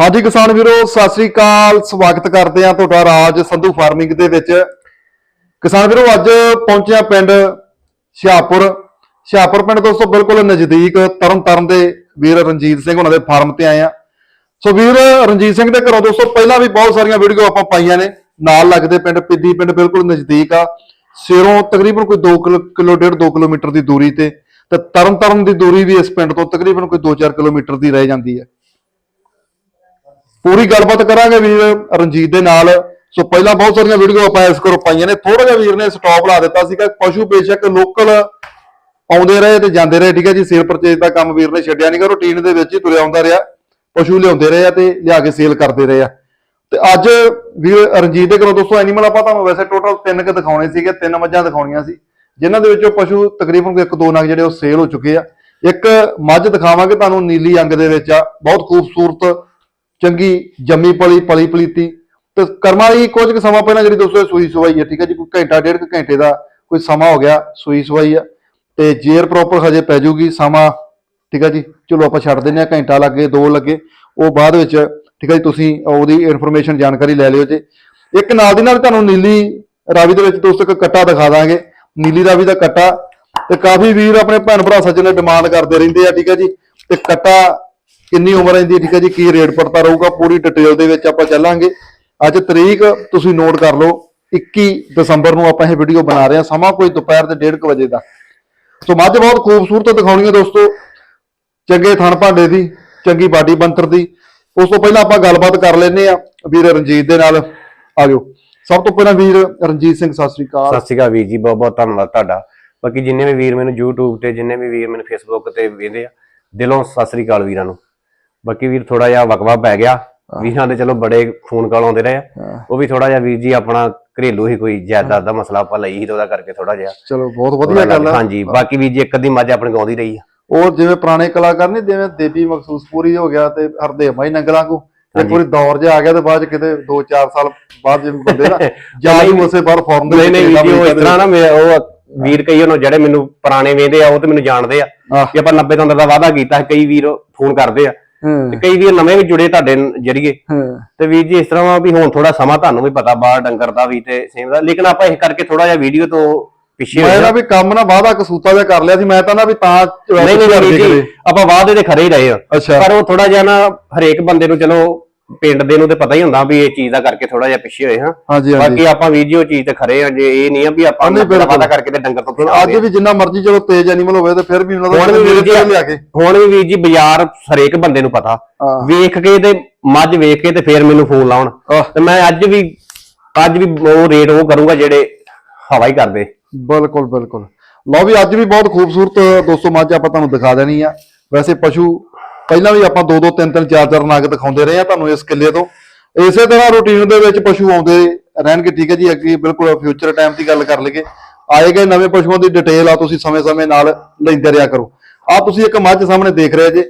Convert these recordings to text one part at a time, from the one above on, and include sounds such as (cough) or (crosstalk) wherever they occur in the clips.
ਹਾਂਜੀ ਕਿਸਾਨ ਵੀਰੋ, ਸਤਿ ਸ੍ਰੀ ਅਕਾਲ। ਸਵਾਗਤ ਕਰਦੇ ਆ ਤੁਹਾਡਾ ਰਾਜ ਸੰਧੂ ਫਾਰਮਿੰਗ ਦੇ ਵਿੱਚ। ਕਿਸਾਨ ਵੀਰੋ, ਅੱਜ ਪਹੁੰਚਿਆ ਪਿੰਡ ਸ਼ਾਹਪੁਰ ਸ਼ਾਹਪੁਰ ਪਿੰਡ ਦੋਸਤੋ, ਬਿਲਕੁਲ ਨਜ਼ਦੀਕ ਤਰਨ ਤਰਨਤਾਰਨ ਦੇ ਵੀਰ ਰਣਜੀਤ ਸਿੰਘ ਉਹਨਾਂ ਦੇ ਫਾਰਮ ਤੇ ਆਏ ਆ ਸੋ ਵੀਰ ਰਣਜੀਤ ਸਿੰਘ ਦੇ ਘਰੋਂ ਦੋਸਤੋ, ਪਹਿਲਾਂ ਵੀ ਬਹੁਤ ਸਾਰੀਆਂ ਵੀਡੀਓ ਆਪਾਂ ਪਾਈਆਂ ਨੇ। ਨਾਲ ਲੱਗਦੇ ਪਿੰਡ, ਪਿੱਦੀ ਪਿੰਡ ਬਿਲਕੁਲ ਨਜ਼ਦੀਕ ਆ। ਸਿਰੋਂ ਤਕਰੀਬਨ ਕੋਈ 2 ਕਿਲੋ ਡੇਢ 2 ਕਿਲੋਮੀਟਰ ਦੀ ਦੂਰੀ ਤੇ ਤੇ ਤਰਨਤਾਰਨ ਦੀ ਦੂਰੀ ਵੀ ਇਸ ਪਿੰਡ ਤੋਂ ਤਕਰੀਬਨ ਕੋਈ 2-4 ਕਿਲੋਮੀਟਰ ਦੀ ਰਹਿ ਜਾਂਦੀ ਹੈ। ਪੂਰੀ ਗੱਲਬਾਤ ਕਰਾਂਗੇ ਵੀਰ ਰਣਜੀਤ ਦੇ ਨਾਲ। ਸੋ ਪਹਿਲਾਂ ਬਹੁਤ ਸਾਰੀਆਂ ਵੀਡੀਓ ਆਪਾਂ ਇਸ ਕਰੋ ਪਾਈਆਂ ਨੇ। ਥੋੜਾ ਜਿਹਾ ਵੀਰ ਨੇ ਸਟਾਪ ਲਾ ਦਿੱਤਾ ਸੀਗਾ। ਪਸ਼ੂ ਬੇਸ਼ੱਕ ਲੋਕਲ ਆਉਂਦੇ ਰਹੇ ਤੇ ਜਾਂਦੇ ਰਹੇ, ਠੀਕ ਹੈ ਜੀ? ਸੇਲ ਪਰਚੇਜ ਦਾ ਕੰਮ ਵੀਰ ਨੇ ਛੱਡਿਆ ਨਹੀਂਗਾ ਰੂਟੀਨ ਦੇ ਵਿੱਚ ਹੀ ਤੁਰਿਆ ਆਉਂਦਾ ਰਿਹਾ। ਪਸ਼ੂ ਲਿਆਉਂਦੇ ਰਹੇ ਆ ਤੇ ਲਿਆ ਕੇ ਸੇਲ ਕਰਦੇ ਰਹੇ ਆ। ਤੇ ਅੱਜ ਵੀਰ ਰਣਜੀਤ ਦੇ ਘਰੋਂ ਦੋਸਤੋ ਐਨੀਮਲ ਆਪਾਂ ਤੁਹਾਨੂੰ ਵੈਸੇ ਟੋਟਲ ਤਿੰਨ ਕੁ ਦਿਖਾਉਣੇ ਸੀਗੇ, ਤਿੰਨ ਮੱਝਾਂ ਦਿਖਾਉਣੀਆਂ ਸੀ। ਜਿਨ੍ਹਾਂ ਦੇ ਵਿੱਚੋਂ ਪਸ਼ੂ ਤਕਰੀਬਨ ਇੱਕ ਦੋ ਨਗ ਜਿਹੜੇ ਉਹ ਸੇਲ ਹੋ ਚੁੱਕੇ ਆ। ਇੱਕ ਮੱਝ ਦਿਖਾਵਾਂਗੇ ਤੁਹਾਨੂੰ, ਨੀਲੀ ਅੰਗ ਦੇ ਵਿੱਚ ਆ। ਬਹੁਤ ਖੂਬਸੂਰਤ ਚੰਗੀ ਜੰਮੀ ਪਲੀ ਪਲੀ ਪਲੀਤੀ। ਤੇ ਕਰਮਾਂ ਦੀ ਕੁਝ ਕੁ ਸਮਾਂ ਪਹਿਲਾਂ ਜਿਹੜੀ ਦੋਸਤੋ ਇਹ ਸੂਈ ਸਵਾਈ ਹੈ, ਠੀਕ ਹੈ ਜੀ, ਕੋਈ ਘੰਟਾ, ਡੇਢ ਕੁ ਘੰਟੇ ਦਾ ਕੋਈ ਸਮਾਂ ਹੋ ਗਿਆ ਸੂਈ ਸਵਾਈ ਆ। ਤੇ ਜੇਰ ਪ੍ਰੋਪਰ ਹਜੇ ਪੈ ਜੂਗੀ, ਸਮਾਂ, ਠੀਕ ਹੈ ਜੀ, ਚਲੋ ਆਪਾਂ ਛੱਡ ਦਿੰਨੇ ਆ ਘੰਟਾ ਲੱਗੇ, ਦੋ ਲੱਗੇ, ਉਹ ਬਾਅਦ ਵਿੱਚ, ਠੀਕ ਹੈ ਜੀ, ਤੁਸੀਂ ਉਹਦੀ ਇਨਫੋਰਮੇਸ਼ਨ ਜਾਣਕਾਰੀ ਲੈ ਲਿਓ ਜੀ। ਇੱਕ ਨਾਲ ਦੀ ਨਾਲ ਤੁਹਾਨੂੰ ਨੀਲੀ ਰਾਵੀ ਦੇ ਵਿੱਚ ਦੋਸਤੋ ਇੱਕ ਕੱਟਾ ਦਿਖਾ ਦਾਂਗੇ। ਨੀਲੀ ਰਾਵੀ ਦਾ ਕੱਟਾ, ਤੇ ਕਾਫੀ ਵੀਰ ਆਪਣੇ ਭੈਣ ਭਰਾ ਸੱਜਣ ਡਿਮਾਂਡ ਕਰਦੇ ਰਹਿੰਦੇ ਆ, ਠੀਕ ਹੈ ਜੀ। ਤੇ ਕੱਟਾ ਕਿੰਨੀ ਉਮਰ ਇਹਦੀ ਠੀਕ ਹੈ ਜੀ, ਕੀ ਰੇਟ ਪੜਤਾ ਰਹੂਗਾ, ਪੂਰੀ ਡਿਟੇਲ ਦੇ ਵਿੱਚ ਆਪਾਂ ਚੱਲਾਂਗੇ। ਅੱਜ ਤਰੀਕ ਤੁਸੀਂ ਨੋਟ ਕਰ ਲਓ 21 ਦਸੰਬਰ ਨੂੰ ਆਪਾਂ ਇਹ ਵੀਡੀਓ ਬਣਾ ਰਹੇ ਹਾਂ, ਸਮਾਂ ਕੋਈ ਦੁਪਹਿਰ ਦੇ 1:30 ਵਜੇ ਦਾ। ਸੋ ਮੱਝ ਬਹੁਤ ਖੂਬਸੂਰਤ ਦਿਖਾਉਣੀ ਹੈ ਦੋਸਤੋ, ਚੰਗੇ ਥਣ ਭਾਂਡੇ ਦੀ, ਚੰਗੀ ਬਾਡੀ ਬੰਤਰ ਦੀ। ਉਸ ਤੋਂ ਪਹਿਲਾਂ ਆਪਾਂ ਗੱਲਬਾਤ ਕਰ ਲੈਨੇ ਆ ਵੀਰ ਰਣਜੀਤ ਦੇ ਨਾਲ। ਆਜੋ ਸਭ ਤੋਂ ਪਹਿਲਾਂ ਵੀਰ ਰਣਜੀਤ ਸਿੰਘ, ਸਤਿ ਸ੍ਰੀ ਅਕਾਲ। ਸਤਿ ਸ਼੍ਰੀ ਅਕਾਲ ਵੀਰ ਜੀ, ਬਹੁਤ ਬਹੁਤ ਧੰਨਵਾਦ ਤੁਹਾਡਾ। ਬਾਕੀ ਜਿੰਨੇ ਵੀ ਵੀਰ ਮੈਨੂੰ YouTube ਤੇ, ਜਿੰਨੇ ਵੀ ਵੀਰ ਮੈਨੂੰ Facebook ਤੇ ਵੇਖਦੇ ਆ, ਦਿਲੋਂ ਸਤਿ ਸ਼੍ਰੀ ਅਕਾਲ ਵੀਰਾਂ ਨੂੰ। ਬਾਕੀ ਵੀਰ ਥੋੜਾ ਜਿਹਾ ਵਕਵਾ ਪੈ ਗਿਆ। ਵੀਰਾਂ ਦੇ ਚਲੋ ਬੜੇ ਫੋਨ ਕਾਲ ਆਉਂਦੇ ਰਹੇ ਆ। ਹਾਂ। ਉਹ ਵੀ ਥੋੜਾ ਜਿਹਾ ਵੀਰ ਜੀ ਆਪਣਾ ਘਰੇਲੂ ਹੀ ਕੋਈ ਜਾਇਦਾਦ ਦਾ ਮਸਲਾ ਆਪਾਂ ਲਈ ਸੀ ਤੇ ਉਹਦਾ ਕਰਕੇ ਥੋੜਾ ਜਿਹਾ। ਚਲੋ ਬਹੁਤ ਵਧੀਆ ਗੱਲ ਹੈ ਹਾਂਜੀ ਬਾਕੀ ਵੀਰ ਜੀ ਇੱਕ ਅੱਧੀ ਮੱਝ ਆਪਣੀ ਗਾਉਂਦੀ ਰਹੀ ਆ। ਉਹ ਜਿਵੇਂ ਪੁਰਾਣੇ ਕਲਾਕਾਰ ਨੇ ਜਿਵੇਂ ਦੇਵੀ ਮਖਸੂਸ ਪੂਰੀ ਹੋ ਗਿਆ ਤੇ ਹਰਦੇ ਮਾਈ ਨੰਗਲਾਂ ਕੋ ਇੱਕ ਵਾਰੀ ਦੌਰ ਜਿਹਾ ਆ ਗਿਆ ਤੇ ਬਾਅਦ ਚ ਕਿਤੇ 2-4 ਸਾਲ ਬਾਅਦ ਜਿਵੇਂ ਬੰਦੇ ਨਾ (laughs) ਜਾਂ ਹੀ ਉਸੇ ਬਾਹਰ ਫਾਰਮ ਦੇ ਨਹੀਂ ਨਹੀਂ ਉਹ ਇਸ ਤਰ੍ਹਾਂ ਨਾ ਮੈਂ ਉਹ ਵੀਰ ਕਈ ਉਹਨੂੰ ਜਿਹੜੇ ਮੈਨੂੰ ਪੁਰਾਣੇ ਵੇਂਦੇ ਆ ਉਹ ਤੇ ਮੈਨੂੰ ਜਾਣਦੇ ਆ। ਕਿ ਆਪਾਂ 90 ਤੋਂ ਦਾ ਵਾਅਦਾ ਕੀਤਾ ਕਈ ਵੀਰ ਫੋਨ ਕਰਦੇ ਆ। ਹਾਂ, ਤੇ ਕਈ ਵੀਰ ਨਵੇਂ ਵੀ ਜੁੜੇ ਤੁਹਾਡੇ ਜਰੀਏ। ਹਾਂ, ਤੇ ਵੀਰ ਜੀ ਇਸ ਤਰ੍ਹਾਂ ਵਾ ਵੀ ਹੁਣ ਥੋੜਾ ਸਮਾਂ ਤੁਹਾਨੂੰ ਵੀ ਪਤਾ ਬਾਹਰ ਡੰਗਰ ਦਾ ਵੀ ਤੇ ਸੇਮ ਦਾ। ਲੇਕਿਨ ਆਪਾਂ ਇਹ ਕਰਕੇ ਥੋੜਾ ਜਿਹਾ ਵੀਡੀਓ ਤੋਂ ਪਿੱਛੇ ਮੈਂ ਨਾ। ਵੀ ਕੰਮ ਨਾ ਵਾਦਾ ਕਸੂਤਾ ਜਿਹਾ ਕਰ ਲਿਆ ਸੀ ਮੈਂ ਤਾਂ ਨਾ ਵੀ ਤਾਂ ਨਹੀਂ ਨਹੀਂ ਆਪਾਂ ਵਾਅਦੇ ਤੇ ਖਰੇ ਹੀ ਰਹੇ ਆ ਪਰ ਉਹ ਥੋੜਾ ਜਿਹਾ ਨਾ ਹਰੇਕ ਬੰਦੇ ਨੂੰ ਚਲੋ ਪਿੰਡ ਦੇ ਨੂੰ ਤੇ ਪਤਾ ਹੀ ਹੁੰਦਾ ਵੀ ਇਹ ਚੀਜ਼ ਦਾ ਕਰਕੇ ਥੋੜਾ ਜਿਹਾ ਪਿੱਛੇ ਹੋਏ ਹਾਂ। ਹਾਂਜੀ ਹਾਂਜੀ। ਬਾਕੀ ਆਪਾਂ ਉਹ ਚੀਜ਼ ਤੇ ਖਰੇ ਆ ਜੇ ਇਹ ਨਹੀਂ ਆ ਵੀ ਆਪਾਂ ਨਹੀਂ, ਬਿਲਕੁਲ। ਵਾਅਦਾ ਕਰਕੇ ਤੇ ਡੰਗਰ ਤੋਂ ਹੁਣ ਅੱਜ ਵੀ ਜਿੰਨਾ ਮਰਜ਼ੀ ਚਲੋ ਤੇਜ਼ ਐਨੀਮਲ ਹੋਵੇ ਤੇ ਫਿਰ ਵੀ ਉਹਨਾਂ ਦਾ ਹੁਣ ਵੀ ਵੀਰ ਜੀ ਲਿਆ ਕੇ। ਹੁਣ ਵੀ ਵੀਰ ਜੀ ਬਾਜ਼ਾਰ ਹਰੇਕ ਬੰਦੇ ਨੂੰ ਪਤਾ। ਹਾਂ। ਵੇਖ ਕੇ ਤੇ ਮੱਝ ਵੇਖ ਕੇ ਤੇ ਫੇਰ ਮੈਨੂੰ ਫੋਨ ਲਾਉਣ। ਆਹ। ਤੇ ਮੈਂ ਅੱਜ ਵੀ ਅੱਜ ਵੀ ਉਹ ਰੇਟ ਉਹ ਕਰੂੰਗਾ ਜਿਹੜੇ ਹਵਾ ਹੀ ਕਰਦੇ। ਬਿਲਕੁਲ ਬਿਲਕੁਲ। ਲਓ ਵੀ ਅੱਜ ਵੀ ਬਹੁਤ ਖੂਬਸੂਰਤ ਦੋਸਤੋ ਮੱਝ ਆਪਾਂ ਤੁਹਾਨੂੰ ਦਿਖਾ ਦੇਣੀ ਆ। ਵੈਸੇ ਪਸ਼ੂ ਪਹਿਲਾਂ ਵੀ ਆਪਾਂ ਦੋ ਦੋ ਤਿੰਨ ਤਿੰਨ ਚਾਰ ਚਾਰ ਨਗ ਦਿਖਾਉਂਦੇ ਰਹੇ ਆ ਤੁਹਾਨੂੰ ਇਸ ਕਿੱਲੇ ਤੋਂ। ਇਸੇ ਤਰ੍ਹਾਂ ਰੂਟੀਨ ਦੇ ਵਿੱਚ ਪਸ਼ੂ ਆਉਂਦੇ ਰਹਿਣਗੇ ਠੀਕ ਹੈ ਜੀ? ਅੱਗੇ ਬਿਲਕੁਲ ਫਿਊਚਰ ਟਾਈਮ ਦੀ ਗੱਲ ਕਰ ਲਈਏ। ਆਏ ਗਏ ਨਵੇਂ ਪਸ਼ੂਆਂ ਦੀ ਡਿਟੇਲ ਆ ਤੁਸੀਂ ਸਮੇਂ-ਸਮੇਂ ਨਾਲ ਲੈਂਦੇ ਰਿਹਾ ਕਰੋ। ਆ ਤੁਸੀਂ ਇੱਕ ਮੱਝ ਸਾਹਮਣੇ ਦੇਖ ਰਹੇ ਜੇ।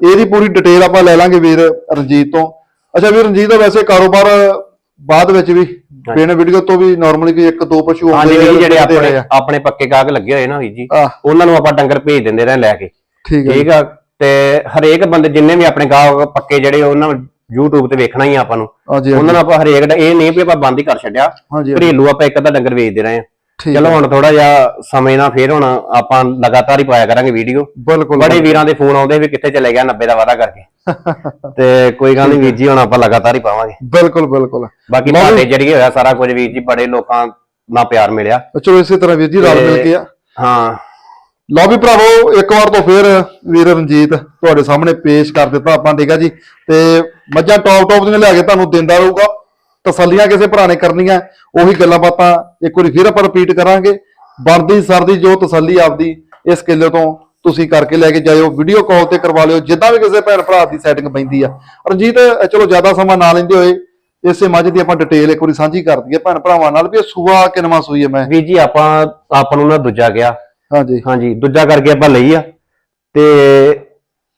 ਇਹਦੀ ਪੂਰੀ ਡਿਟੇਲ ਆਪਾਂ ਲੈ ਲਾਂਗੇ ਵੀਰ ਰਣਜੀਤ ਤੋਂ। ਅੱਛਾ ਵੀਰ ਰਣਜੀਤ ਦਾ ਵੈਸੇ ਕਾਰੋਬਾਰ ਬਾਅਦ ਵਿੱਚ ਵੀ ਬਿਨ ਵੀਡੀਓ ਤੋਂ ਵੀ ਨਾਰਮਲੀ ਕੋਈ ਇੱਕ ਦੋ ਪਸ਼ੂ ਆਉਂਦੇ ਜੀ ਜਿਹੜੇ ਆਪਣੇ। ਆਪਣੇ ਪੱਕੇ ਕਾਗ ਲੱਗੇ ਹੋਏ ਨਾ ਵੀਰ ਜੀ ਉਹਨਾਂ ਨੂੰ ਆਪਾਂ ਡੰਗਰ ਭੇਜ ਦਿੰਦੇ ਰਹੇ ਲੈ ਕੇ। ਠੀਕ ਹੈ ਠੀਕ ਆ ਤੇ ਹਰੇਕ ਬੰਦੇ ਜਿੰਨੇ ਵੀ ਆਪਣੇ ਗਾਹਕ ਪੱਕੇ ਜਿਹੜੇ ਉਹਨਾਂ ਨੂੰ YouTube ਤੇ ਵੇਖਣਾ ਹੀ ਆ ਆਪਾਂ ਨੂੰ। ਹਾਂਜੀ ਹਾਂਜੀ। ਉਹਨਾਂ ਨੂੰ ਆਪਾਂ ਹਰੇਕ ਦਾ ਇਹ ਨਹੀਂ ਵੀ ਆਪਾਂ ਬੰਦ ਹੀ ਕਰ ਛੱਡਿਆ। ਹਾਂਜੀ ਘਰੇਲੂ ਆਪਾਂ ਇੱਕ ਅੱਧਾ ਡੰਗਰ ਵੇਚਦੇ ਰਹੇ ਆ। ਠੀਕ ਚਲੋ ਹੁਣ ਥੋੜਾ ਜਿਹਾ ਸਮੇਂ ਨਾਲ ਫੇਰ ਹੁਣ ਆਪਾਂ ਲਗਾਤਾਰ ਹੀ ਪਾਇਆ ਕਰਾਂਗੇ ਵੀਡੀਓ। ਬਿਲਕੁਲ ਬੜੇ ਵੀਰਾਂ ਦੇ ਫੋਨ ਆਉਂਦੇ ਵੀ ਕਿੱਥੇ ਚਲੇ ਗਿਆ 90 ਦਾ ਵਾਅਦਾ ਕਰਕੇ। (laughs) ਤੇ ਕੋਈ ਗੱਲ ਨਹੀਂ ਵੀਰ ਜੀ ਹੁਣ ਆਪਾਂ ਲਗਾਤਾਰ ਹੀ ਪਾਵਾਂਗੇ। ਬਿਲਕੁਲ ਬਿਲਕੁਲ। ਬਾਕੀ ਤੁਹਾਡੇ ਜਰੀਏ ਹੋਇਆ ਸਾਰਾ ਕੁਝ ਵੀਰ ਜੀ ਬੜੇ ਲੋਕਾਂ ਨਾਲ ਪਿਆਰ ਮਿਲਿਆ। ਚਲੋ ਇਸੇ ਤਰ੍ਹਾਂ ਵੀਰ ਜੀ ਰਲ ਮਿਲ ਕੇ ਆ। ਹਾਂ। ਲਓ ਵੀ ਭਰਾਵੋ, ਇੱਕ ਵਾਰ ਤੋਂ ਫੇਰ ਵੀਰ ਰਣਜੀਤ ਤੁਹਾਡੇ ਸਾਹਮਣੇ ਪੇਸ਼ ਕਰ ਦਿੱਤਾ ਆਪਾਂ, ਠੀਕ ਆ ਜੀ? ਤੇ ਮੱਝਾਂ ਟੌਪ ਟੌਪ ਦੀਆਂ ਲਿਆ ਕੇ ਤੁਹਾਨੂੰ ਦਿੰਦਾ ਰਹੂਗਾ। ਤਸੱਲੀਆਂ ਕਿਸੇ ਭਰਾ ਨੇ ਕਰਨੀਆਂ, ਉਹੀ ਗੱਲਾਂ ਬਾਤਾਂ ਇੱਕ ਵਾਰੀ ਫੇਰ ਆਪਾਂ ਰਿਪੀਟ ਕਰਾਂਗੇ। ਬਣਦੀ, ਸਰਦੀ, ਜੋ ਤਸੱਲੀ ਆਪਦੀ, ਇਸ ਕਿੱਲੇ ਤੋਂ ਤੁਸੀਂ ਕਰਕੇ ਲੈ ਕੇ ਜਾਇਓ। ਵੀਡੀਓ ਕਾਲ ਤੇ ਕਰਵਾ ਲਿਓ, ਜਿੱਦਾਂ ਵੀ ਕਿਸੇ ਭੈਣ ਭਰਾ ਦੀ ਸੈਟਿੰਗ ਪੈਂਦੀ ਆ। ਰਣਜੀਤ ਚਲੋ ਜ਼ਿਆਦਾ ਸਮਾਂ ਨਾ ਲੈਂਦੇ ਹੋਏ, ਇਸੇ ਮੱਝ ਦੀ ਆਪਾਂ ਡਿਟੇਲ ਇੱਕ ਵਾਰੀ ਸਾਂਝੀ ਕਰ ਦਈਏ ਭੈਣ ਭਰਾਵਾਂ ਨਾਲ ਵੀ ਇਹ ਸੂਆ ਕਿਨਵਾ ਸੂਈ ਹੈ ਮੈਂ। ਵੀਰ ਜੀ, ਆਪਾਂ ਆਪਾਂ ਨੂੰ ਨਾ ਦੂਜਾ ਗਿਆ ਹਾਂਜੀ। ਹਾਂਜੀ ਦੂਜਾ ਕਰਕੇ ਆਪਾਂ ਲਈ ਆ। ਤੇ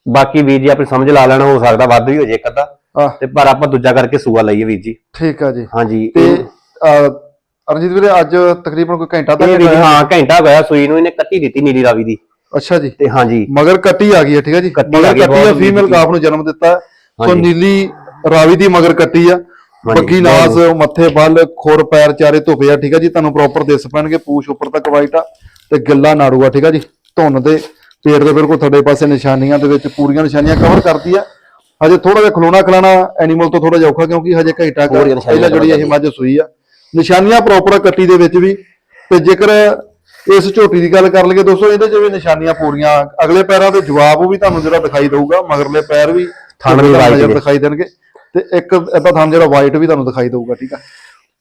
ਬਾਕੀ ਵੀਰ ਜੀ ਆਪਣੀ ਸਮਝ ਲਾ ਲੈਣਾ ਹੋ ਸਕਦਾ ਵੱਧ ਵੀ ਹੋ ਜੇ ਇੱਕ ਅੱਧਾ। ਆਹ ਤੇ ਪਰ ਆਪਾਂ ਦੂਜਾ ਕਰਕੇ ਸੂਆ ਲਈਏ ਵੀਰ ਜੀ। ਠੀਕ ਆ ਜੀ। ਹਾਂਜੀ ਤੇ ਅਹ, ਰਣਜੀਤ ਵੀਰੇ ਅੱਜ ਤਕਰੀਬਨ ਕੋਈ ਘੰਟਾ ਤੱਕ ਇਹ ਵੀਰ ਜੀ, ਹਾਂ ਘੰਟਾ ਹੋਇਆ ਸੂਈ ਨੂੰ ਇਹਨੇ ਕੱਟੀ ਦਿੱਤੀ ਨੀਲੀ ਰਾਵੀ ਦੀ। ਅੱਛਾ ਜੀ। ਤੇ ਹਾਂਜੀ। ਮਗਰ ਕੱਟੀ ਆ ਗਈ ਹੈ ਠੀਕ ਹੈ ਜੀ। ਕੱਟੀ ਮਗਰ ਆ ਗਈ, ਕੱਟੀ ਆ ਬਹੁਤ ਫੀਮੇਲ। ਕਾਫ ਨੂੰ ਜਨਮ ਦਿੱਤਾ। ਹੈ। ਸੋ ਨੀਲੀ ਰਾਵੀ ਦੀ ਮਗਰ ਕੱਟੀ ਆ। ਬੱਗੀ ਨਾਸ ਮੱਥੇ ਬੱਲ ਖੁਰ ਪੈਰ ਚਾਰੇ ਧੁੱਪੇ ਆ ਠੀਕ ਆ ਜੀ। ਤੁਹਾਨੂੰ ਪ੍ਰੋਪਰ ਦਿਸ ਪੈਣਗੇ ਪੂਛ ਉੱਪਰ ਤੱਕ ਵਾਈਟ ਆ। ਤੇ ਗਿੱਲਾ ਨਾੜੂ ਆ ਠੀਕ ਆ ਜੀ? ਧੁੰਨ ਦੇ ਪੇਟ ਦੇ ਬਿਲਕੁਲ ਥੱਲੇ ਪਾਸੇ ਨਿਸ਼ਾਨੀਆਂ ਦੇ ਵਿੱਚ ਪੂਰੀਆਂ ਨਿਸ਼ਾਨੀਆਂ ਕਵਰ ਕਰਦੀ ਆ। ਹਜੇ ਥੋੜਾ ਜਿਹਾ ਖਲੋਣਾ ਖਲਾਣਾ ਐਨੀਮਲ ਤੋਂ ਥੋੜਾ ਜਿਹਾ ਔਖਾ ਕਿਉਂਕਿ ਹਜੇ ਘਈਟਾ ਨਿਸ਼ਾਨੀਆਂ ਪਹਿਲਾਂ ਜਿਹੜੀ ਇਹ ਮੱਝ ਸੂਈ ਆ। ਨਿਸ਼ਾਨੀਆਂ ਪ੍ਰੋਪਰ ਕੱਟੀ ਦੇ ਵਿੱਚ ਵੀ। ਤੇ ਜੇਕਰ ਇਸ ਝੋਟੀ ਦੀ ਗੱਲ ਕਰ ਲਈਏ ਦੋਸਤੋ ਇਹਦੇ 'ਚ ਵੀ ਨਿਸ਼ਾਨੀਆਂ ਪੂਰੀਆਂ। ਅਗਲੇ ਪੈਰਾਂ ਦੇ ਜਵਾਬ ਵੀ ਤੁਹਾਨੂੰ ਜਿਹੜਾ ਦਿਖਾਈ ਦਊਗਾ ਮਗਰਲੇ ਪੈਰ ਵੀ ਥਣ ਵੀ ਤੁਹਾਨੂੰ white ਨਜ਼ਰ ਨੇ। ਦਿਖਾਈ ਦੇਣਗੇ। ਤੇ ਇੱਕ ਇਹਦਾ ਥਣ ਜਿਹੜਾ ਵਾਈਟ ਵੀ ਤੁਹਾਨੂੰ ਦਿਖਾਈ ਦਊਗਾ ਠੀਕ ਆ।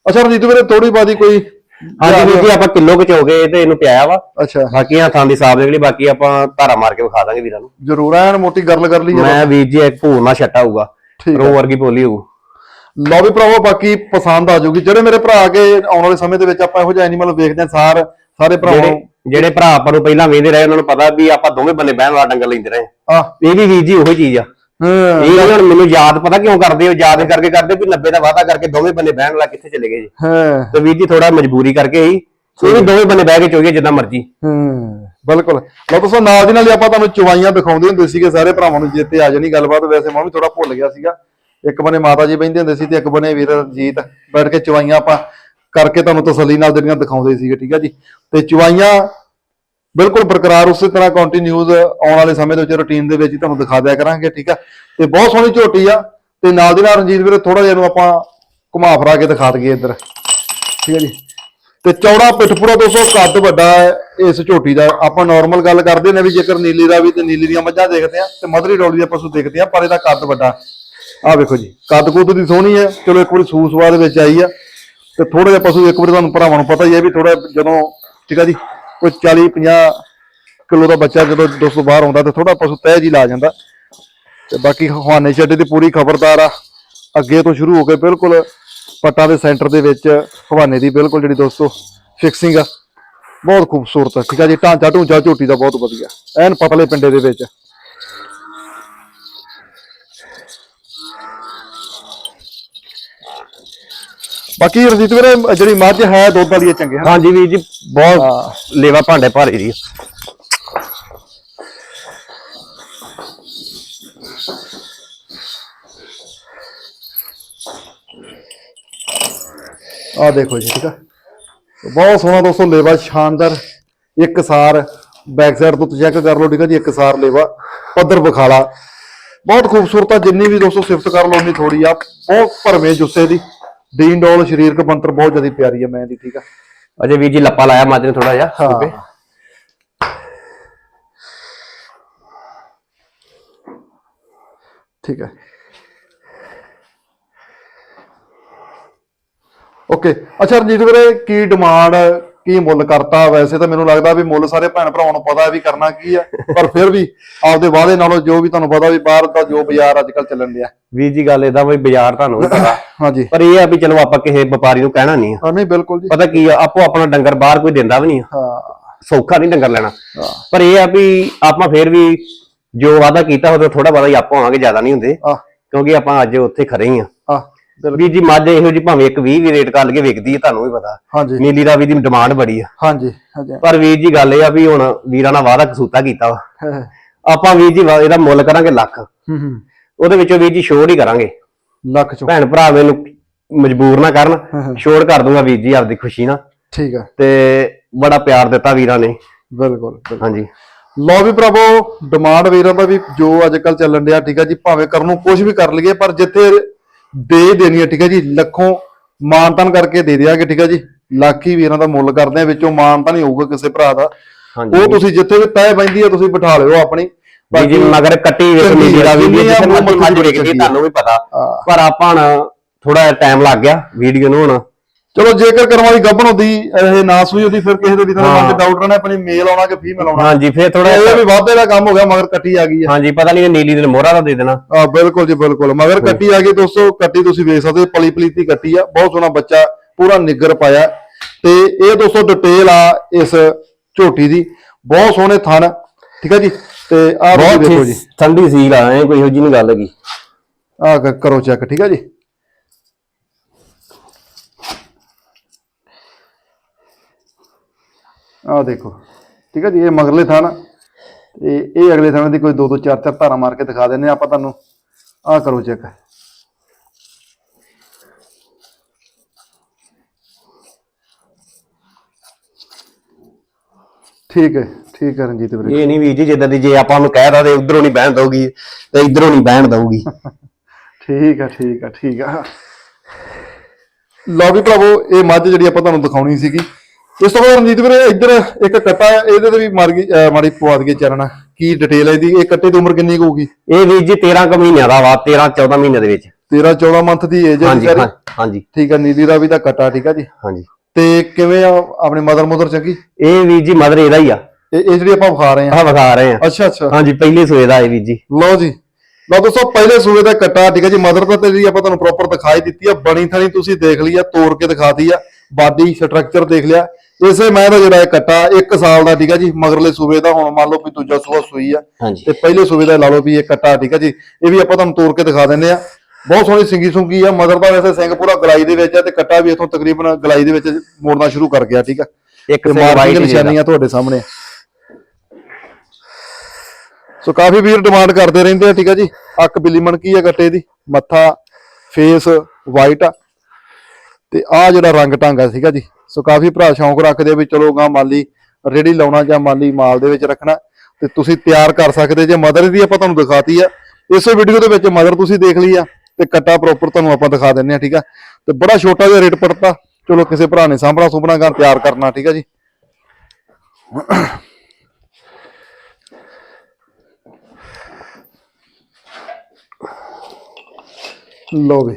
ਅੱਛਾ ਰਣਜੀਤ ਵੀਰੇ ਥੋੜੀ ਬਾਦੀ ਕੋਈ ਹਾਂਜੀ ਵੀਰ ਜੀ ਆਪਾਂ ਕਿਲੋ ਕਚੋਗੇ ਤੇ ਇਹਨੂੰ ਪਿਆਇਆ ਵਾ। ਅੱਛਾ। ਬਾਕੀ ਆ ਥਾਂ ਦੀ ਸਾਫ਼ ਨਿਕਲੀ ਬਾਕੀ ਆਪਾਂ ਧਾਰਾ ਮਾਰ ਕੇ ਵਿਖਾ ਦਾਂਗੇ ਵੀਰਾਂ ਨੂੰ। ਜਰੂਰ ਐਨ ਮੋਟੀ ਗੱਲ ਕਰ ਲਈ। ਮੈਂ ਵੀਰ ਜੀ ਇੱਕ ਭੂਰ ਨਾਲ ਛੱਟਾ ਹੋਊਗਾ। ਠੀਕ ਰੋ ਵਰਗੀ ਬੋਲੀ ਹੋਊ। ਲਓ ਵੀ ਭਰਾਵੋ ਬਾਕੀ ਪਸੰਦ ਆ ਜਾਊਗੀ। ਜਿਹੜੇ ਮੇਰੇ ਭਰਾ ਕੇ ਆਉਣ ਵਾਲੇ ਸਮੇਂ ਦੇ ਵਿੱਚ ਆਪਾਂ ਇਹੋ ਜਿਹਾ ਐਨੀਮਲ ਵੇਖਦੇ ਹਾਂ ਸਾਰ ਸਾਰੇ ਭਰਾਵਾਂ। ਜਿਹੜੇ ਨੂੰ ਜਿਹੜੇ ਭਰਾ ਆਪਾਂ ਨੂੰ ਪਹਿਲਾਂ ਵੇਂਦੇ ਰਹੇ ਉਹਨਾਂ ਨੂੰ ਪਤਾ ਵੀ ਆਪਾਂ ਦੋਵੇਂ ਬੰਨੇ ਬਹਿਣ ਵਾਲਾ ਡੰਗਰ ਲੈਂਦੇ ਰਹੇ। ਆ ਇਹ ਵੀ ਵੀਰ ਜੀ ਉਹੀ ਚੀਜ਼ ਆ। ਹਾਂ। ਇਹ ਹੁਣ ਮੈਨੂੰ ਯਾਦ ਪਤਾ ਕਿਉਂ ਕਰਦੇ ਹੋ? ਯਾਦ ਕਰਕੇ ਕਰਦੇ ਵੀ 90 ਦਾ ਵਾਅਦਾ ਕਰਕੇ ਦੋਵੇਂ ਬੰਨੇ ਬਹਿਣ ਵਾਲਾ ਕਿੱਥੇ ਚਲੇ ਗਏ ਜੀ। ਹਾਂ। ਤੇ ਵੀਰ ਜੀ ਥੋੜਾ ਮਜਬੂਰੀ ਕਰਕੇ ਹੀ ਵੀ ਦੋਵੇਂ ਬੰਨੇ ਬਹਿ ਕੇ ਚੋਈਏ ਜਿੱਦਾਂ ਮਰਜ਼ੀ। ਹੂੰ। ਬਿਲਕੁਲ। ਲਓ ਦੋਸਤੋ ਨਾਲ ਦੀ ਨਾਲ ਹੀ ਆਪਾਂ ਤੁਹਾਨੂੰ ਚਵਾਈਆਂ ਦਿਖਾਉਂਦੇ ਹੁੰਦੇ ਸੀਗੇ ਸਾਰੇ ਭਰਾਵਾਂ ਨੂੰ ਜਿੱਤੇ ਆ ਜਾਣੀ ਗੱਲਬਾਤ। ਵੈਸੇ ਮੈਂ ਵੀ ਥੋੜਾ ਭੁੱਲ ਗਿਆ ਸੀਗਾ। ਇੱਕ ਬਨੇ ਮਾਤਾ ਜੀ ਬੈਠਦੇ ਹੁੰਦੇ ਸੀ ਤੇ ਇੱਕ ਬਨੇ ਵੀਰ ਰਣਜੀਤ ਬੈਠ ਕੇ ਚਵਾਈਆਂ ਆਪਾਂ ਕਰਕੇ ਤੁਹਾਨੂੰ ਤਸੱਲੀ ਨਾਲ ਜਿਹੜੀਆਂ ਦਿਖਾਉਂਦੇ ਸੀਗੇ ਠੀਕ ਆ ਜੀ। ਤੇ ਚਵਾਈਆਂ ਬਿਲਕੁਲ ਬਰਕਰਾਰ, ਉਸੇ ਤਰ੍ਹਾਂ ਕੰਟੀਨਿਊਜ਼ ਆਉਣ ਵਾਲੇ ਸਮੇਂ ਦੇ ਵਿੱਚ ਰੁਟੀਨ ਦੇ ਵਿੱਚ ਹੀ ਤੁਹਾਨੂੰ ਦਿਖਾ ਦਿਆ ਕਰਾਂਗੇ, ਠੀਕ ਆ? ਤੇ ਬਹੁਤ ਸੋਹਣੀ ਝੋਟੀ ਆ, ਤੇ ਨਾਲ ਦੀ ਨਾਲ ਰਣਜੀਤ ਵੀਰੇ ਥੋੜਾ ਜਿਹਾ ਇਹਨੂੰ ਆਪਾਂ ਘੁਮਾ ਫਰਾ ਕੇ ਦਿਖਾ ਦਈਏ ਇੱਧਰ। ਠੀਕ ਹੈ ਜੀ? ਤੇ ਚੌੜਾ ਪਿੱਠਪੂਰਾ ਦੋਸਤੋ ਕੱਦ ਵੱਡਾ ਹੈ ਇਸ ਝੋਟੀ ਦਾ। ਆਪਾਂ ਨਾਰਮਲ ਗੱਲ ਕਰਦੇ ਨੇ ਵੀ ਜੇਕਰ ਨੀਲੀ ਦਾ ਵੀ ਤੇ ਨੀਲੀ ਦੀਆਂ ਮੱਝਾਂ ਦੇਖਦੇ ਆ, ਤੇ ਮਧਰੀ ਡੋਲੀ ਦਾ ਪਸ਼ੂ ਦੇਖਦੇ ਆ, ਪਰ ਇਹਦਾ ਕੱਦ ਵੱਡਾ। ਆ ਵੇਖੋ ਜੀ ਕੱਦ ਕੁੱਦ ਦੀ ਸੋਹਣੀ ਹੈ। ਚਲੋ ਇੱਕ ਵਾਰੀ ਸੂਸ ਦੇ ਵਿੱਚ ਆਈ ਆ, ਤੇ ਥੋੜਾ ਜਿਹਾ ਪਸ਼ੂ ਇੱਕ ਵਾਰੀ ਤੁਹਾਨੂੰ ਭਰਾਵਾਂ ਨੂੰ ਪਤਾ ਹੀ ਹੈ ਵੀ ਥੋੜਾ ਜਦੋਂ, ਠੀਕ ਆ ਜੀ? ਕੋਈ 40 50 ਕਿਲੋ ਦਾ ਬੱਚਾ ਜਦੋਂ ਦੋਸਤੋ ਬਾਹਰ ਆਉਂਦਾ ਤੇ ਥੋੜਾ ਪਸ਼ੂ ਤਹਿ ਜੀ ਲਾ ਜਾਂਦਾ। ਤੇ ਬਾਕੀ ਹਵਾਨੇ ਛੱਡੇ ਦੀ ਪੂਰੀ ਖਬਰਦਾਰ ਆ। ਅੱਗੇ ਤੋਂ ਸ਼ੁਰੂ ਹੋ ਕੇ ਬਿਲਕੁਲ ਪੱਟਾਂ ਦੇ ਸੈਂਟਰ ਦੇ ਵਿੱਚ ਹਵਾਨੇ ਦੀ ਬਿਲਕੁਲ ਜਿਹੜੀ ਦੋਸਤੋ ਫਿਕਸਿੰਗ ਆ, ਬਹੁਤ ਖੂਬਸੂਰਤ ਠੀਕ ਆ ਜੀ, ਢਾਂਚਾ ਢੂੰਚਾ ਝੋਟੀ ਦਾ ਬਹੁਤ ਵਧੀਆ। ਐਨ ਪਤਲੇ ਪਿੰਡੇ ਦੇ ਵਿੱਚ। ਬਾਕੀ ਰਜੀਤ ਵੀਰੇ ਜਿਹੜੀ ਮੱਝ ਹੈ ਦੁੱਧ ਵਾਲੀ ਹੈ ਚੰਗੇ ਹਨ। ਹਾਂਜੀ ਵੀਰ ਜੀ ਬਹੁਤ ਲੇਵਾ ਭਾਂਡੇ ਭਾਰੀ ਦੀ ਆ। ਆ ਦੇਖੋ ਜੀ ਠੀਕ ਆ। ਬਹੁਤ ਸੋਹਣਾ ਦੋਸਤੋ ਲੇਵਾ ਸ਼ਾਨਦਾਰ। ਇੱਕ ਸਾਰ ਬੈਕ ਸਾਈਡ ਤੋਂ ਚੈੱਕ ਕਰ ਲਓ ਠੀਕ ਆ ਜੀ ਇੱਕ ਸਾਰ ਲੇਵਾ ਪੱਧਰ ਬਖਾਲਾ ਬਹੁਤ ਖੂਬਸੂਰਤ ਆ ਜਿੰਨੀ ਵੀ ਦੋਸਤੋ ਸਿਫਤ ਕਰ ਲਓ ਉਨੀ ਥੋੜੀ ਆ। ਬਹੁਤ ਭਰਵੇਂ ਜੁੱਸੇ ਦੀ। ਦੀਨ ਡੋਲ ਸਰੀਰਕ ਬੰਤਰ ਬਹੁਤ ਜ਼ਿਆਦਾ ਪਿਆਰੀ ਆ ਮੈਂ ਦੀ ਠੀਕ ਆ? ਅਜੇ ਵੀਰ ਜੀ ਲੱਪਾ ਲਾਇਆ ਮੱਝ ਨੇ ਥੋੜਾ ਜਿਹਾ ਹਾਂ। ਠੀਕ ਹੈ। ਓਕੇ। ਅੱਛਾ ਰਣਜੀਤ ਵੀਰੇ ਕੀ ਡਿਮਾਂਡ ਕੀ ਮੁੱਲ ਕਰਤਾ ਵੈਸੇ ਤਾਂ ਮੈਨੂੰ ਲੱਗਦਾ ਵੀ ਮੁੱਲ ਸਾਰੇ ਭੈਣ ਭਰਾਵਾਂ ਨੂੰ ਪਤਾ ਵੀ ਕਰਨਾ ਕੀ ਆ ਪਰ ਫਿਰ ਵੀ ਆਪਦੇ ਵਾਅਦੇ ਨਾਲੋਂ ਜੋ ਵੀ ਤੁਹਾਨੂੰ ਪਤਾ ਵੀ ਬਾਹਰ ਦਾ ਜੋ ਬਾਜ਼ਾਰ ਅੱਜ ਕੱਲ ਚੱਲਣ ਡਿਆ। ਵੀਰ ਜੀ ਗੱਲ ਏਦਾਂ ਵੀ ਬਾਜ਼ਾਰ ਤੁਹਾਨੂੰ ਵੀ ਪਤਾ। ਹਾਂਜੀ। ਪਰ ਇਹ ਆ ਵੀ ਚਲੋ ਆਪਾਂ ਕਿਸੇ ਵਪਾਰੀ ਨੂੰ ਕਹਿਣਾ ਨਹੀਂ ਹਾਂ ਨਹੀਂ ਬਿਲਕੁਲ ਜੀ। ਪਤਾ ਕੀ ਆ ਆਪੋ ਆਪਣਾ ਡੰਗਰ ਬਾਹਰ ਕੋਈ ਦਿੰਦਾ ਵੀ ਨਹੀਂ। ਹਾਂ। ਸੌਖਾ ਨਹੀਂ ਡੰਗਰ ਲੈਣਾ। ਪਰ ਇਹ ਆ ਵੀ ਆਪਾਂ ਫੇਰ ਵੀ ਜੋ ਵਾਅਦਾ ਕੀਤਾ ਉਹਦੇ ਥੋੜਾ ਬਹੁਤਾ ਹੀ ਆਪਾਂ ਹੋਵਾਂਗੇ ਜ਼ਿਆਦਾ ਨਹੀਂ ਹੁੰਦੇ। ਕਿਉਂਕਿ ਆਪਾਂ ਅੱਜ ਉੱਥੇ ਖੜੇ ਹੀ ਆ। ਆ ਵੀਰ ਜੀ ਮੱਝ ਇਹੋ ਜੀ ਭਾਵੇਂ ਇੱਕ 20 ਵੀ ਰੇਟ ਕਰ ਲਈਏ ਵਿਕਦੀ ਹੈ ਤੁਹਾਨੂੰ ਵੀ ਪਤਾ। ਹਾਂਜੀ। ਨੀਲੀ ਰਾਵੀ ਦੀ ਡਿਮਾਂਡ ਬੜੀ ਆ। ਹਾਂਜੀ ਹਾਂਜੀ। ਪਰ ਵੀਰ ਜੀ ਗੱਲ ਇਹ ਆ ਵੀ ਹੁਣ ਵੀਰਾਂ ਨਾਲ ਵਾਅਦਾ ਕਸੂਤਾ ਕੀਤਾ ਵਾ। ਹੂੰ। ਆਪਾਂ ਵੀਰ ਜੀ ਵਾ- ਇਹਦਾ ਮੁੱਲ ਕਰਾਂਗੇ ਲੱਖ। ਹੂੰ ਉਹਦੇ ਵਿੱਚੋਂ ਵੀਰ ਜੀ ਛੋੜ ਹੀ ਕਰਾਂਗੇ। ਲੱਖ ਚੋਂ। ਭੈਣ ਭਰਾ ਮੈਨੂੰ ਮਜਬੂਰ ਨਾ ਹਾਂ, ਕਰਨ। ਹਾਂ। ਛੋੜ ਕਰ ਦੂੰਗਾ ਵੀਰ ਜੀ ਆਪਦੀ ਖੁਸ਼ੀ ਨਾਲ। ਠੀਕ ਆ। ਤੇ ਬੜਾ ਪਿਆਰ ਦਿੱਤਾ ਵੀਰਾਂ ਨੇ। ਬਿਲਕੁਲ ਹਾਂਜੀ। ਲੋ ਵੀ ਭਰਾਵੋ ਡਿਮਾਂਡ ਵੀਰਾਂ ਦਾ ਵੀ ਜੋ ਅੱਜ ਕੱਲ ਚੱਲਣ ਡਿਆ ਠੀਕ ਹੈ ਜੀ ਭਾਵੇਂ ਕਰਨ ਨੂੰ ਕੁਝ ਵੀ ਕਰ ਲਈਏ ਪਰ ਜਿੱਥੇ ਦੇ ਦੇਣੀ ਹੈ ਠੀਕ ਹੈ ਜੀ ਲੱਖੋਂ ਮਾਨਤਨ ਕਰਕੇ ਦੇ ਦਿਆਂਗੇ ਠੀਕ ਹੈ ਜੀ। ਲੱਖੀ ਵੀਰਾਂ ਦਾ ਮੁੱਲ ਕਰਦੇ ਆ ਵਿੱਚੋਂ ਮਾਨਤਨ ਹੀ ਹੋਊਗਾ ਕਿਸੇ ਭਰਾ ਦਾ। ਹਾਂਜੀ ਉਹ ਤੁਸੀਂ ਜਿੱਥੇ ਵੀ ਤੈ ਬੈਂਦੀ ਹੈ ਤੁਸੀਂ ਬਿਠਾ ਲਿਓ ਆਪਣੀ। ਵੀਰ ਜੀ ਮਗਰ ਕੱਟੀ ਵੇਖ ਚੰਗੀ ਨੀਲੀ ਰਾਵੀ ਦੀ ਜਿੰਨੀ ਆ ਜਿੱਥੇ ਮਰਜ਼ੀ ਵੇਖਦੀ ਚੰਗੀ। ਤੁਹਾਨੂੰ ਵੀ ਪਤਾ। ਹਾਂ। ਪਰ ਆਪਾਂ ਹੁਣ ਥੋੜਾ ਟਾਈਮ ਲੱਗ ਗਿਆ ਵੀਡੀਓ ਨੂੰ ਹੁਣ। ਚਲੋ ਜੇਕਰ ਕਰਵਾਈ ਗੱਭਣ ਹੁੰਦੀ ਇਹ ਨਾ ਸੂਈ ਉਹਦੀ ਫਿਰ ਕਿਸੇ ਦੇ ਵੀ ਤਰ੍ਹਾਂ। ਮਨ ਡਾਊਟ ਨਾ ਆਪਣੀ ਮੇਲ ਆਉਣਾ ਕਿ ਫੀਮੇਲ ਆਉਣਾ। ਹਾਂਜੀ ਫੇਰ ਥੋੜਾ ਇਹ ਵੀ ਵਾਧੇ ਦਾ ਕੰਮ ਹੋ ਗਿਆ ਮਗਰ ਕੱਟੀ ਆ ਗਈ ਹੈ। ਹਾਂਜੀ ਪਤਾ ਨਹੀਂ ਨੀਲੀ ਦੇ ਮੋਹਰਾ ਦਾ ਦੇ ਦੇਣਾ। ਆ ਬਿਲਕੁਲ ਜੀ ਬਿਲਕੁਲ। ਮਗਰ ਕੱਟੀ ਆ ਗਈ ਦੋਸਤੋ ਕੱਟੀ ਤੁਸੀਂ ਵੇਖ ਸਕਦੇ ਪਲੀ ਪਲੀਤੀ ਕੱਟੀ ਆ ਬਹੁਤ ਸੋਹਣਾ ਬੱਚਾ ਪੂਰਾ ਨਿੱਗਰ ਪਾਇਆ। ਤੇ ਇਹ ਦੋਸਤੋ ਡਿਟੇਲ ਆ ਇਸ ਝੋਟੀ ਦੀ ਬਹੁਤ ਸੋਹਣੇ ਥਣ ਠੀਕ ਹੈ ਜੀ? ਤੇ ਆ ਦੇਖੋ ਜੀ। ਠੰਡੀ ਸੀਲ ਆ ਐ ਕੋਈ ਇਹੋ ਜੀ ਨਹੀਂ ਗੱਲ ਹੈਗੀ। ਆ ਕਰੋ ਚੈੱਕ ਠੀਕ ਹੈ ਜੀ? ਆ ਦੇਖੋ। ਠੀਕ ਹੈ ਜੀ ਇਹ ਮਗਰਲੇ ਥਣ ਤੇ ਇਹ ਅਗਲੇ ਥਣ ਦੀ ਕੋਈ ਦੋ ਦੋ ਚਾਰ ਚਾਰ ਧਾਰਾਂ ਮਾਰ ਕੇ ਦਿਖਾ ਦਿੰਨੇ ਆਪਾਂ ਤੁਹਾਨੂੰ ਆ ਕਰੋ ਚੈੱਕ। ਠੀਕ ਹੈ ਠੀਕ ਹੈ ਰਣਜੀਤ ਵੀਰੇ। ਇਹ ਨਹੀਂ ਵੀਰ ਜੀ ਜਿੱਦਾਂ ਦੀ ਜੇ ਆਪਾਂ ਉਹਨੂੰ ਕਹਿਦਾ ਤੇ ਉਧਰੋਂ ਨਹੀਂ ਬਹਿਣ ਦਊਗੀ ਤੇ ਇਧਰੋਂ ਨਹੀਂ ਬਹਿਣ ਦਊਗੀ। ਠੀਕ ਆ ਠੀਕ ਆ ਠੀਕ ਆ। ਲਓ ਵੀ ਭਰਾਵੋ ਇਹ ਮੱਝ ਜਿਹੜੀ ਆਪਾਂ ਤੁਹਾਨੂੰ ਦਿਖਾਉਣੀ ਸੀਗੀ ਇਸ ਤੋਂ ਬਾਅਦ ਰਣਜੀਤ ਵੀਰੇ ਇੱਧਰ ਇੱਕ ਕੱਟਾ ਹੈ, ਇਹਦੇ ਤੇ ਵੀ ਮਾਰ ਗਈ ਅਹ ਮਾੜੀ ਪਵਾ ਦਈਏ ਚਰਣਾ ਕੀ ਡਿਟੇਲ ਹੈ ਇਹਦੀ? ਇਹ ਕੱਟੇ ਦੀ ਉਮਰ ਕਿੰਨੀ ਕੁ ਹੋਊਗੀ? ਇਹ ਵੀਰ ਜੀ 13 ਕੁ ਮਹੀਨਿਆਂ ਦਾ ਵਾ 13 14 ਮਹੀਨਿਆਂ ਦੇ ਵਿੱਚ। 13 14 ਮੰਥ ਦੀ ਏਜ ਹੈ ਹਾਂਜੀ। ਹਾਂ- ਹਾਂਜੀ। ਠੀਕ ਆ ਨੀਲੀ ਦਾ ਵੀ ਤਾਂ ਕੱਟਾ ਠੀਕ ਆ ਜੀ। ਹਾਂਜੀ। ਤੇ ਕਿਵੇਂ ਆ ਆਪਣੇ ਮਦਰ ਮਦਰ ਚੰਗੀ? ਇਹ ਵੀਰ ਜੀ ਮਦਰ ਇਹਦਾ ਹੀ ਆ। ਇਹ ਇਹ ਜਿਹੜੀ ਆਪਾਂ ਵਿਖਾ ਰਹੇ ਆ ਆਹ ਵਿਖਾ ਰਹੇ ਆ ਅੱਛਾ ਅੱਛਾ। ਹਾਂਜੀ ਪਹਿਲੇ ਸੂਏ ਦਾ ਇਹ ਵੀਰ ਜੀ। ਲਓ ਜੀ। ਲਓ ਦੋਸਤੋ ਪਹਿਲੇ ਸੂਏ ਦਾ ਕੱਟਾ ਠੀਕ ਹੈ ਜੀ। ਮਦਰ ਤਾਂ ਤੇਰੀ ਆਪਾਂ ਤੁਹਾਨੂੰ ਪ੍ਰੋਪਰ ਦਿਖਾਈ ਦਿੱਤੀ ਆ। ਬਣੀ ਥਣੀ ਤੁਸੀਂ ਦੇਖ ਲਈ ਆ ਤੋੜ ਕੇ ਦਿਖਾਤੀ ਆ। ਬਾਡੀ ਸਟਰਕਚਰ ਦੇਖ ਲਿਆ। ਇਸੇ ਮੈਂ ਦਾ ਜਿਹੜਾ ਇਹ ਕੱਟਾ 1 ਸਾਲ ਦਾ ਠੀਕ ਹੈ ਜੀ ਮਗਰਲੇ ਸੂਏ ਦਾ ਹੁਣ ਮੰਨ ਲਓ ਵੀ ਦੂਜਾ ਸੂਆ ਸੂਈ ਆ। ਹਾਂਜੀ। ਤੇ ਪਹਿਲੇ ਸੂਏ ਦਾ ਲਾ ਲਓ ਵੀ ਇਹ ਕੱਟਾ ਠੀਕ ਹੈ ਜੀ। ਇਹ ਵੀ ਆਪਾਂ ਤੁਹਾਨੂੰ ਤੋੜ ਕੇ ਦਿਖਾ ਦਿੰਦੇ ਆ। ਬਹੁਤ ਸੋਹਣੀ ਸਿੰਗੀ ਸੁੰਗੀ ਆ। ਮਦਰ ਦਾ ਵੈਸੇ ਸਿੰਘ ਪੂਰਾ ਗਲਾਈ ਦੇ ਵਿੱਚ ਆ ਤੇ ਕੱਟਾ ਵੀ ਇਥੋਂ ਤਕਰੀਬਨ ਗਲਾਈ ਦੇ ਵਿੱਚ ਮੋੜਨਾ ਸ਼ੁਰੂ ਕਰ ਗਿਆ ਠੀਕ ਆ। ਇੱਕ ਤੇ ਸਿੰਘ ਮਾਰਕਿੰਗ ਵਾਈਟ ਨਿਸ਼ਾਨੀਆਂ ਤੁਹਾਡੇ ਸਾਹਮਣੇ ਸੋ ਕਾਫੀ ਵੀਰ ਡਿਮਾਂਡ ਕਰਦੇ ਰਹਿੰਦੇ ਆ ਠੀਕ ਆ ਜੀ। ਅੱਖ ਬਿੱਲੀ ਮਣਕੀ ਆ ਗੱਟੇ ਦੀ। ਮੱਥਾ ਫੇਸ ਵਾਈਟ ਆ। ਤੇ ਆ ਜਿਹੜਾ ਰੰਗ ਆ ਸੀਗਾ ਜੀ। ਸੋ ਕਾਫੀ ਭਰਾ ਸ਼ੌਂਕ ਰੱਖਦੇ ਵੀ ਚਲੋ ਗਾ ਮਾਲੀ ਰੇੜੀ ਲਾਉਣਾ ਜਾਂ ਮਾਲੀ ਮਾਲ ਦੇ ਵਿੱਚ ਰੱਖਣਾ, ਤੇ ਤੁਸੀਂ ਤਿਆਰ ਕਰ ਸਕਦੇ ਜੇ ਮਦਰ ਦੀ ਆਪਾਂ ਤੁਹਾਨੂੰ ਦਿਖਾਤੀ ਆ, ਇਸੇ ਵੀਡੀਓ ਦੇ ਵਿੱਚ ਮਦਰ ਤੁਸੀਂ ਦੇਖ ਲਈ ਆ, ਤੇ ਕੱਟਾ ਪ੍ਰੋਪਰ ਤੁਹਾਨੂੰ ਆਪਾਂ ਦਿਖਾ ਦਿੰਨੇ ਆ, ਠੀਕ ਆ? ਤੇ ਬੜਾ ਛੋਟਾ ਜਿਹਾ ਰੇਟ ਪੜਤਾ, ਚਲੋ ਕਿਸੇ ਭਰਾ ਨੇ ਸਾਂਭਣਾ ਸੁਭਣਾ ਗਾ ਤਿਆਰ ਕਰਨਾ, ਠੀਕ ਆ ਜੀ? ਲੋ ਵੀ।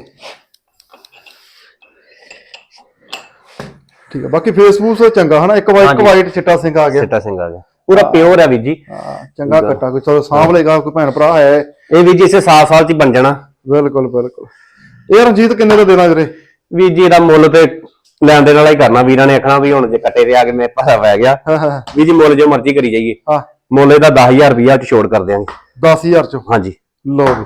ਠੀਕ ਹੈ ਬਾਕੀ ਫੇਸਬੁੱਕ ਚੰਗਾ ਹਨਾ? ਇੱਕ ਵਾਈਟ ਇੱਕ ਹਾਂਜੀ। ਵਾਈਟ ਚਿੱਟਾ ਸਿੰਘ ਆ ਗਿਆ। ਸਿੱਟਾ ਸਿੰਘ ਆ ਗਿਆ। ਪੂਰਾ ਪਿਓਰ ਆ ਵੀਰ ਜੀ। ਹਾਂ, ਚੰਗਾ ਕੱਟਾ ਕੋਈ। ਚਲੋ ਸਾਂਭ ਲੇਗਾ ਕੋਈ ਭੈਣ ਭਰਾ ਹੈ। ਇਹ ਵੀਰ ਜੀ ਇਸੇ ਸਾਲ ਸਾਲ ਚ ਹੀ ਬਣ ਜਾਣਾ। ਬਿਲਕੁਲ ਬਿਲਕੁਲ। ਇਹ ਰਣਜੀਤ ਕਿੰਨੇ ਦਾ ਦੇਣਾ ਵੀਰੇ? ਵੀਰ ਜੀ ਇਹਦਾ ਮੁੱਲ ਤੇ ਲੈਣ ਦੇ ਨਾਲ ਹੀ ਕਰਨਾ। ਵੀਰਾਂ ਨੇ ਆਖਣਾ ਵੀ ਹੁਣ ਜੇ ਕੱਟੇ ਤੇ ਆ ਕੇ ਮੇਰੇ ਪਾਸਾ ਪੈ ਗਿਆ। ਹਾਂ ਹਾਂ ਵੀਰ ਜੀ ਮੁੱਲ ਜੋ ਮਰਜ਼ੀ ਕਰੀ ਜਾਈਏ। ਹਾਂ। ਮੁੱਲ ਇਹਦਾ 10000 ਰੁਪਇਆ ਚ ਛੋੜ ਕਰ ਦਿਆਂਗੇ। 10000 ਚੋਂ। ਹਾਂਜੀ। ਲਓ ਵੀ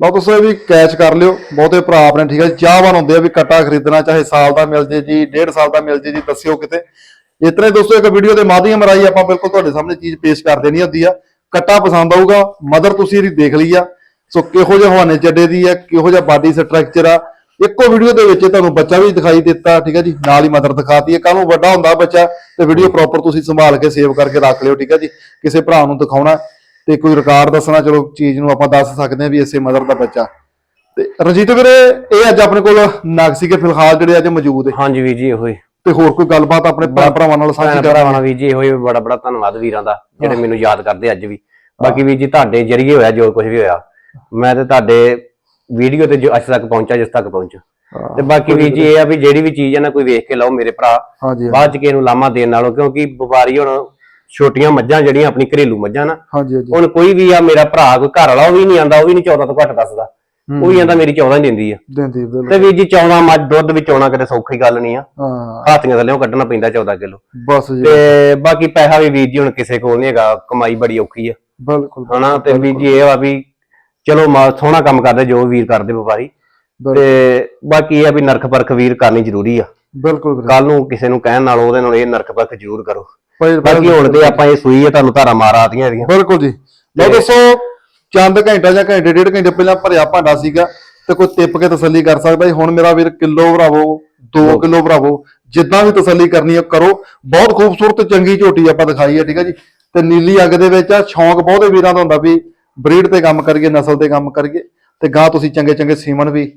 ਲਓ ਤੁਸੀਂ ਇਹ ਵੀ ਕੈਚ ਕਰ ਲਿਓ ਬਹੁਤੇ ਭਰਾ ਆਪਣੇ ਠੀਕ ਹੈ ਜੀ, ਚਾਹਵਾਨ ਹੁੰਦੇ ਆ ਵੀ ਕੱਟਾ ਖਰੀਦਣਾ ਚਾਹੇ ਸਾਲ ਦਾ ਮਿਲ ਜੇ ਜੀ ਡੇਢ ਸਾਲ ਦਾ ਮਿਲ ਜੇ ਜੀ ਦੱਸਿਓ ਕਿਤੇ। ਇਤਨੇ ਦੋਸਤੋ ਇੱਕ ਵੀਡੀਓ ਦੇ ਮਾਧਿਅਮ ਰਾਹੀਂ ਆਪਾਂ ਬਿਲਕੁਲ ਤੁਹਾਡੇ ਸਾਹਮਣੇ ਚੀਜ਼ ਪੇਸ਼ ਕਰ ਦੇਣੀ ਹੁੰਦੀ ਆ। ਕੱਟਾ ਪਸੰਦ ਆਊਗਾ ਮਦਰ ਤੁਸੀਂ ਇਹਦੀ ਦੇਖ ਲਈ ਆ। ਸੋ ਕਿਹੋ ਜਿਹਾ ਹਵਾਨੇ ਚੱਡੇ ਦੀ ਆ ਕਿਹੋ ਜਿਹਾ ਬਾਡੀ ਸਟਰਕਚਰ ਆ। ਇੱਕੋ ਵੀਡੀਓ ਦੇ ਵਿੱਚ ਤੁਹਾਨੂੰ ਬੱਚਾ ਵੀ ਦਿਖਾਈ ਦਿੱਤਾ ਠੀਕ ਹੈ ਜੀ ਨਾਲ ਹੀ ਮਦਰ ਦਿਖਾਤੀ ਹੈ ਕੱਲ ਨੂੰ ਵੱਡਾ ਹੁੰਦਾ ਬੱਚਾ ਤੇ ਵੀਡੀਓ ਪ੍ਰੋਪਰ ਤੁਸੀਂ ਸੰਭਾਲ ਕੇ ਸੇਵ ਕਰਕੇ ਰੱਖ ਲਿਓ ਠੀਕ ਹੈ ਜੀ। ਕਿਸੇ ਭਰਾ ਨੂੰ ਦਿਖਾਉਣਾ ਤੇ ਕੋਈ ਰਿਕਾਰਡ ਦੱਸਣਾ ਚਲੋ ਚੀਜ਼ ਨੂੰ ਆਪਾਂ ਦੱਸ ਸਕਦੇ ਹਾਂ ਵੀ ਇਸੇ ਮਦਰ ਦਾ ਬੱਚਾ। ਤੇ ਰਣਜੀਤ ਵੀਰੇ ਇਹ ਅੱਜ ਆਪਣੇ ਕੋਲ ਨਗ ਸੀਗੇ ਫਿਲਹਾਲ ਜਿਹੜੇ ਅੱਜ ਮੌਜੂਦ ਹੈ ਹਾਂਜੀ ਵੀਰ ਜੀ ਇਹੋ ਹੀ। ਤੇ ਹੋਰ ਕੋਈ ਗੱਲਬਾਤ ਆਪਣੇ ਭਰਾਵਾਂ ਨਾਲ ਸਾਂਝੀ ਭਰਾਵਾਂ ਵੀਰ ਜੀ ਇਹੋ ਹੀ ਬੜਾ ਬੜਾ ਧੰਨਵਾਦ ਵੀਰਾਂ ਦਾ ਜਿਹੜੇ ਮੈਨੂੰ ਯਾਦ ਕਰਦੇ ਅੱਜ ਵੀ। ਬਾਕੀ ਵੀਰ ਜੀ ਤੁਹਾਡੇ ਜਰੀਏ ਹੋਇਆ ਜੋ ਕੁਝ ਵੀ ਹੋਇਆ। ਮੈਂ ਤੇ ਤੁਹਾਡੇ ਵੀਡੀਓ ਤੇ ਜੋ ਅੱਜ ਤੱਕ ਪਹੁੰਚਾ ਜਿਸ ਤੱਕ ਪਹੁੰਚਾ। ਤੇ ਬਾਕੀ ਵੀਰ ਜੀ ਇਹ ਆ ਵੀ ਜਿਹੜੀ ਵੀ ਚੀਜ਼ ਹੈ ਨਾ ਕੋਈ ਵੇਖ ਕੇ ਲਾਓ ਮੇਰੇ ਭਰਾ। ਬਾਅਦ ਚ ਕਿਸੇ ਨੂੰ ਲਾਮਾ ਦੇਣ ਨਾਲੋਂ ਕਿਉਂਕਿ ਵਪਾਰੀ ਹੁਣ ਛੋਟੀਆਂ ਮੱਝਾਂ ਜਿਹੜੀਆਂ ਆਪਣੀ ਘਰੇਲੂ ਮੱਝਾਂ ਨਾ ਹਾਂਜੀ ਹਾਂਜੀ। ਹੁਣ ਕੋਈ ਵੀ ਆ ਮੇਰਾ ਭਰਾ ਕੋਈ ਘਰ ਵਾਲਾ ਉਹ ਵੀ ਨਹੀਂ ਆਂਦਾ ਉਹ ਵੀ ਨਹੀਂ 14 ਤੋਂ ਘੱਟ ਦੱਸਦਾ। ਉਹ ਵੀ ਆਂਦਾ ਮੇਰੀ 14 ਹੀ ਦਿੰਦੀ ਆ। ਦਿੰਦੀ ਬਿਲਕੁਲ। ਤੇ ਵੀਰ ਜੀ 14 ਮੱਝ ਦੁੱਧ ਵਿੱਚ ਆਉਣਾ ਕਿਤੇ ਸੌਖੀ ਗੱਲ ਨਹੀਂ ਆ। ਹਾਂ। ਹਾਥੀਆਂ ਥੱਲੇੋਂ ਕੱਢਣਾ ਪੈਂਦਾ 14 ਕਿਲੋ। ਬਸ ਜੀ। ਤੇ ਬਾਕੀ ਪੈਸਾ ਵੀ ਵੀਰ ਜੀ ਹੁਣ ਕਿਸੇ ਕੋਲ ਨਹੀਂ ਹੈਗਾ ਕਮਾਈ ਬੜੀ ਔਖੀ ਆ। ਬਿਲਕੁਲ ਹਨਾ ਤੇ ਵੀਰ ਜੀ ਇਹ ਆ ਵੀ ਚਲੋ ਮਾ ਸੋਹਣਾ ਕੰਮ ਕਰਦੇ ਜੋ ਵੀਰ ਕਰਦੇ ਵਪਾਰੀ। ਤੇ ਬਾਕੀ ਇਹ ਆ ਵੀ ਨਰਖ ਪਰਖ ਵੀਰ ਕਰਨੀ ਜ਼ਰੂਰੀ ਆ। ਬਿਲਕੁਲ ਕੱਲ ਨੂੰ ਕਿਸੇ ਨੂੰ ਕਹਿਣ ਨਾਲ ਉਹਦੇ ਨਾਲ ਇਹ ਨਰਖ ਪਰਖ ਜ਼ਰੂਰ ਕਰੋ। ਬਾਕੀ ਹੁਣ ਤੇ ਆਪਾਂ ਇਹ ਸੂਈ ਆ ਤੁਹਾਨੂੰ ਧਾਰਾ ਮਾਰ ਆਤੀਆਂ ਇਹਦੀਆਂ। ਬਿਲਕੁਲ ਜੀ। ਲਓ ਦੱਸੋ ਚੰਦ ਘੰਟਾ ਜਾਂ ਘੰਟੇ ਡੇਢ ਘੰਟੇ ਪਹਿਲਾਂ ਭਰਿਆ ਭਾਂਡਾ ਸੀਗਾ ਤੇ ਕੋਈ ਟਿੱਪ ਕੇ ਤਸੱਲੀ ਕਰ ਸਕਦਾ ਜੀ। ਹੁਣ ਮੇਰਾ ਵੀਰ ਕਿਲੋ ਭਰਾਵੋ 2 ਕਿਲੋ ਭਰਾਵੋ ਜਿੱਦਾਂ ਵੀ ਤਸੱਲੀ ਕਰਨੀ ਹੈ ਕਰੋ। ਬਹੁਤ ਖੂਬਸੂਰਤ ਚੰਗੀ ਝੋਟੀ ਆਪਾਂ ਦਿਖਾਈ ਹੈ ਠੀਕ ਹੈ ਜੀ। ਤੇ ਨੀਲੀ ਅੱਗ ਦੇ ਵਿੱਚ ਆ ਸ਼ੌਂਕ ਬਹੁਤੇ ਵੀਰਾਂ ਦਾ ਹੁੰਦਾ ਵੀ ਬਰੀਡ ਤੇ ਕੰਮ ਕਰੀਏ ਨਸਲ ਤੇ ਕੰਮ ਕਰੀਏ। ਤੇ ਗਾਂ ਤੁਸੀਂ ਚੰਗੇ ਚੰਗੇ ਸੀਮਨ ਵੀ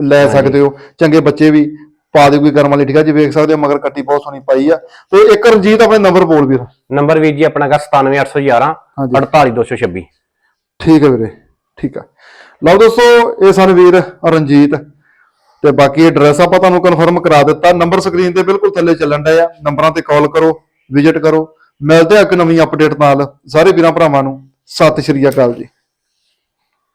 ਲੈ ਸਕਦੇ ਹੋ ਚੰਗੇ ਬੱਚੇ ਵੀ। ਪਾ ਦੇ ਕੋਈ ਕਰਮ ਵਾਲੀ ਠੀਕ ਹੈ ਜੀ ਵੇਖ ਸਕਦੇ ਹੋ ਮਗਰ ਕੱਟੀ ਬਹੁਤ ਸੋਹਣੀ ਪਾਈ ਆ। ਤੇ ਇੱਕ ਰਣਜੀਤ ਆਪਣੇ ਨੰਬਰ ਬੋਲ ਵੀਰ। ਨੰਬਰ ਵੀਰ ਜੀ ਆਪਣਾ ਗਾ 97811 ਹਾਂਜੀ। 48226 ਠੀਕ ਹੈ ਵੀਰੇ ਠੀਕ ਆ। ਲਓ ਦੋਸਤੋ ਇਹ ਸਨ ਵੀਰ ਰਣਜੀਤ। ਤੇ ਬਾਕੀ ਐਡਰੈਸ ਆਪਾਂ ਤੁਹਾਨੂੰ ਕਨਫਰਮ ਕਰਾ ਦਿੱਤਾ। ਨੰਬਰ ਸਕਰੀਨ ਤੇ ਬਿਲਕੁਲ ਥੱਲੇ ਚੱਲਣ ਡਿਆ ਨੰਬਰਾਂ ਤੇ ਕਾਲ ਕਰੋ ਵਿਜ਼ਿਟ ਕਰੋ। ਮਿਲਦੇ ਆ ਇੱਕ ਨਵੀਂ ਅਪਡੇਟ ਨਾਲ। ਸਾਰੇ ਵੀਰਾਂ ਭਰਾਵਾਂ ਨੂੰ ਸਤਿ ਸ਼੍ਰੀ ਅਕਾਲ ਜੀ।